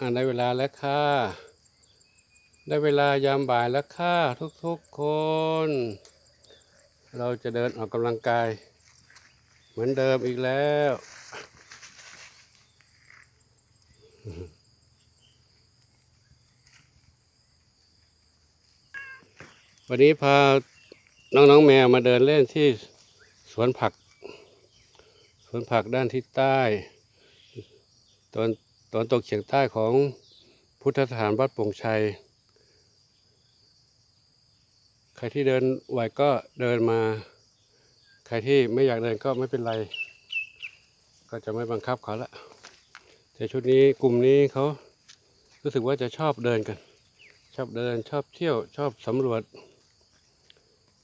อ่าได้เวลาแล้วค่ะ ได้เวลายามบ่ายแล้วค่ะทุกๆคน เราจะเดินออกกำลังกาย เหมือนเดิมอีกแล้ว วันนี้พาน้องๆแมวมาเดินเล่นที่สวนผัก สวนผักด้านทิศใต้ตอน ตอนตกเฉียงใต้ของพุทธสถานวัดปงชัย ใครที่เดินไหวก็เดินมา ใครที่ไม่อยากเดินก็ไม่เป็นไร ก็จะไม่บังคับเขาละแต่ชุดนี้กลุ่มนี้เขารู้สึกว่าจะชอบเดินกัน ชอบเดินชอบเที่ยวชอบสำรวจ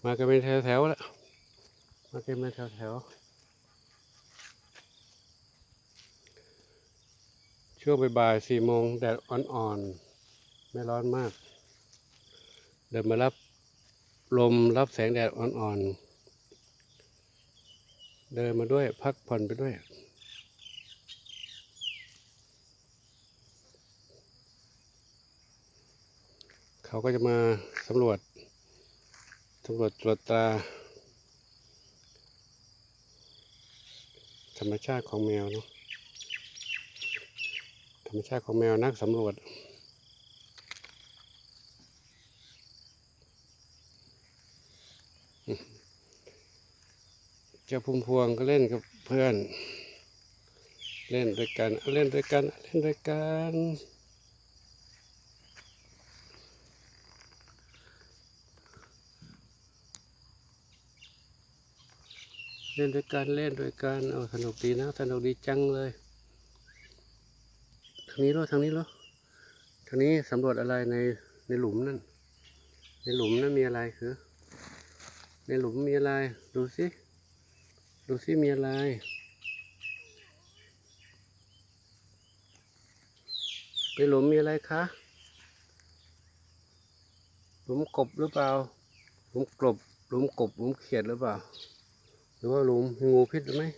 มากันเป็นแถวๆแล้วมากันเป็นแถวๆ ช่วงบ่ายๆสี่โมงแดดอ่อนๆ ไม่ร้อนมาก เดินมารับลมรับแสงแดดอ่อนๆ เดินมาด้วยพักผ่อนไปด้วย เขาก็จะมาสำรวจตำรวจตรวจตา ธรรมชาติของแมวเนาะ รมชาติของแมวนักสำรวจ เจ้าพุ่มพวงก็เล่นกับเพื่อน เล่นด้วยกัน เล่นด้วยกัน เล่นด้วยกันเล่นด้วยกันเล่นด้วยกันเอาสนุกดีนะ สนุกดีจังเลยางนี้หรอทางนี้หรอทางนี้สำรวจอะไรในในหลุมนั่น ในหลุมนั่นมีอะไรคือ ในหลุมมีอะไร ดูสิดูสิมีอะไร ในหลุมมีอะไรคะ หลุมกบหรือเปล่า หลุมกบ หลุมกบ หลุมเขียดหรือเปล่า หรือว่าหลุมงูพิษหรือไม่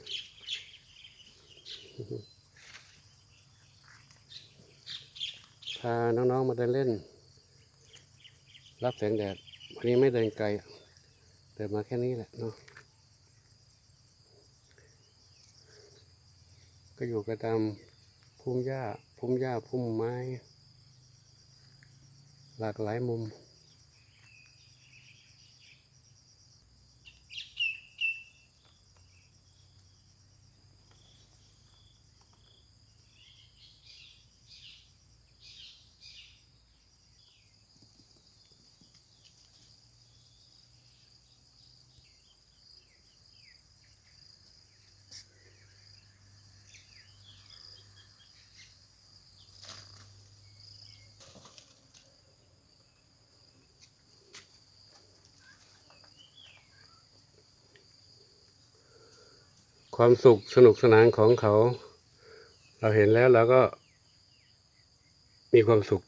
พาน้องๆมาเดินเล่น รับแสงแดดวันนี้ไม่เดินไกลเดินมาแค่นี้แหละเนาะก็อยู่กันตามพุ่มหญ้าพุ่มหญ้าพุ่มไม้ หลากหลายมุม ความสุขสนุกสนานของเขา เราเห็นแล้วเราก็มีความสุข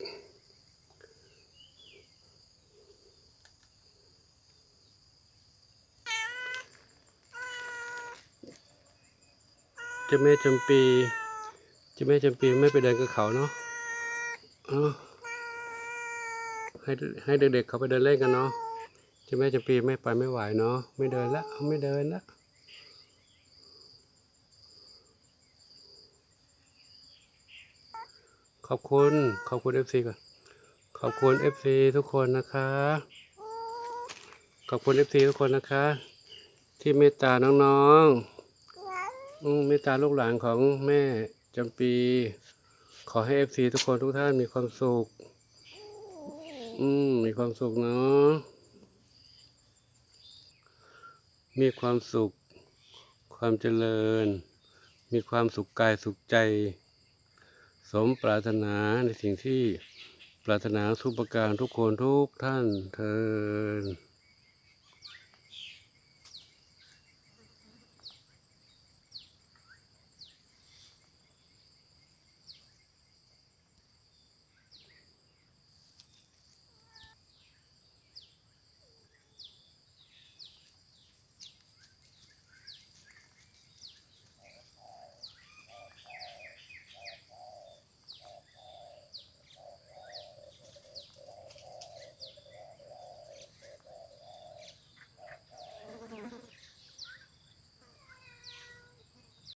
จ้าแม่จำปีจ้าแม่จำปีไม่ไปเดินกับเขาเนาะเอให้ให้เด็กๆเขาไปเดินเล่นกันเนาะจ้าแม่จำปีไม่ไปไม่ไหวเนาะไม่เดินละไม่เดินละ ขอบคุณ ขอบคุณ FC ก่อน ขอบคุณ FC ทุกคนนะคะ ขอบคุณ FC ทุกคนนะคะ ที่เมตตาน้องๆเมตตาลูกหลานของแม่จำปี ขอให้ FC ทุกคนทุกท่านมีความสุข อืมมีความสุขเนาะ มีความสุข ความเจริญ มีความสุขกายสุขใจ สมปรารถนาในสิ่งที่ปรารถนาทุกประการทุกคนทุกท่านเทอ